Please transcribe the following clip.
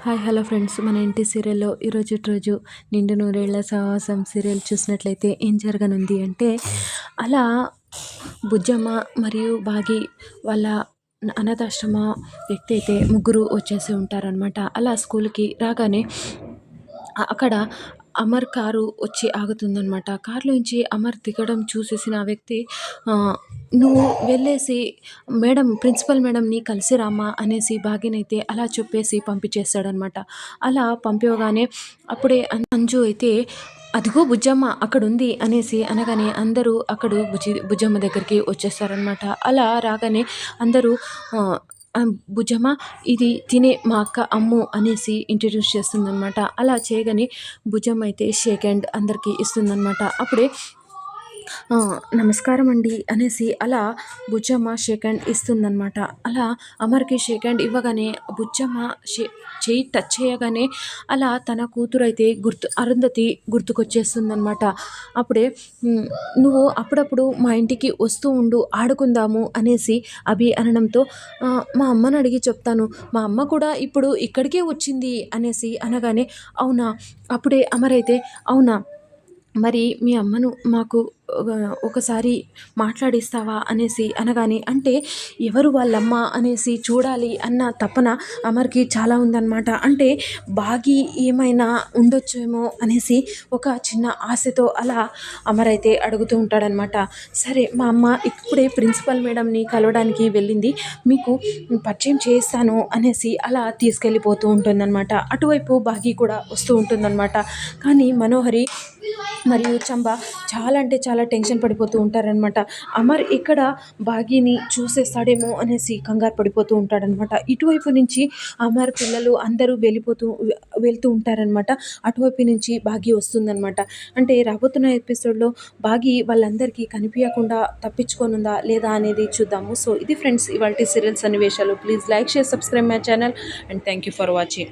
Hi hello friends. మన ఇంటి సీరియల్లో ఈరోజు రోజు నిండు నూరేళ్ళ సాహసం సీరియల్ చూసినట్లయితే ఏం జరగనుంది అంటే అలా బుజ్జమ్మ మరియు బాగి వాళ్ళ అనాథాశ్రమ వ్యక్తి అయితే ముగ్గురు వచ్చేసి ఉంటారనమాట అలా స్కూల్కి రాగానే అక్కడ అమర్ కారు వచ్చి ఆగుతుందనమాట కారులోంచి అమర్ దిగడం చూసేసిన ఆ వ్యక్తి నువ్వు వెళ్ళేసి మేడం ప్రిన్సిపల్ మేడంని కలిసి రామా అనేసి భాగ్యనైతే అలా చెప్పేసి పంపించేస్తాడనమాట అలా పంపివగానే అప్పుడే అంజు అయితే అదిగో బుజ్జమ్మ అక్కడ ఉంది అనేసి అనగానే అందరూ అక్కడ బుజ్జి బుజ్జమ్మ దగ్గరికి వచ్చేస్తారనమాట అలా రాగానే అందరూ భుజమ్మ ఇది తినే మా అక్క అమ్ము అనేసి ఇంట్రడ్యూస్ చేస్తుందనమాట అలా చేయగానే భుజం అయితే షేక్ హ్యాండ్ అందరికీ ఇస్తుందనమాట అప్పుడే నమస్కారం అండి అనేసి అలా బుజ్జమ్మ షేక్ హ్యాండ్ ఇస్తుందనమాట అలా అమర్కి షేక్ హ్యాండ్ ఇవ్వగానే బుజ్జమ్మ షే చేయి టచ్ చేయగానే అలా తన కూతురు అయితే గుర్తు అరుంధతి గుర్తుకొచ్చేస్తుందనమాట అప్పుడే నువ్వు అప్పుడప్పుడు మా ఇంటికి వస్తూ ఉండు ఆడుకుందాము అనేసి అభి అనడంతో మా అమ్మని అడిగి చెప్తాను. మా అమ్మ కూడా ఇప్పుడు ఇక్కడికే వచ్చింది అనేసి అనగానే అవునా? అప్పుడే అమరైతే అవునా? మరి మీ అమ్మను మాకు ఒకసారి మాట్లాడిస్తావా అనేసి అనగానే అంటే ఎవరు వాళ్ళమ్మ అనేసి చూడాలి అన్న తపన అమర్కి చాలా ఉందన్నమాట. అంటే బాగి ఏమైనా ఉండొచ్చేమో అనేసి ఒక చిన్న ఆశతో అలా అమర్ అయితే అడుగుతూ ఉంటాడనమాట సరే మా అమ్మ ఇప్పుడే ప్రిన్సిపల్ మేడంని కలవడానికి వెళ్ళింది. మీకు పరిచయం చేస్తాను అనేసి అలా తీసుకెళ్ళిపోతూ ఉంటుందన్నమాట. అటువైపు బాగి కూడా వస్తూ ఉంటుందన్నమాట. కానీ మనోహరి మరియు చంబ చాలా అంటే చాలా టెన్షన్ పడిపోతూ ఉంటారనమాట అమర్ ఇక్కడ బాగీని చూసేస్తాడేమో అనేసి కంగారు పడిపోతూ ఉంటాడనమాట ఇటువైపు నుంచి అమర్ పిల్లలు అందరూ వెళ్ళిపోతూ వెళ్తూ ఉంటారనమాట అటువైపు నుంచి బాగి వస్తుందనమాట అంటే రాబోతున్న ఎపిసోడ్లో బాగి వాళ్ళందరికీ కనిపించకుండా తప్పించుకోనుందా లేదా అనేది చూద్దాము. సో ఇది ఫ్రెండ్స్ ఇవాళ సీరియల్స్ సన్నివేశాలు. Please like share subscribe my channel and thank you for watching.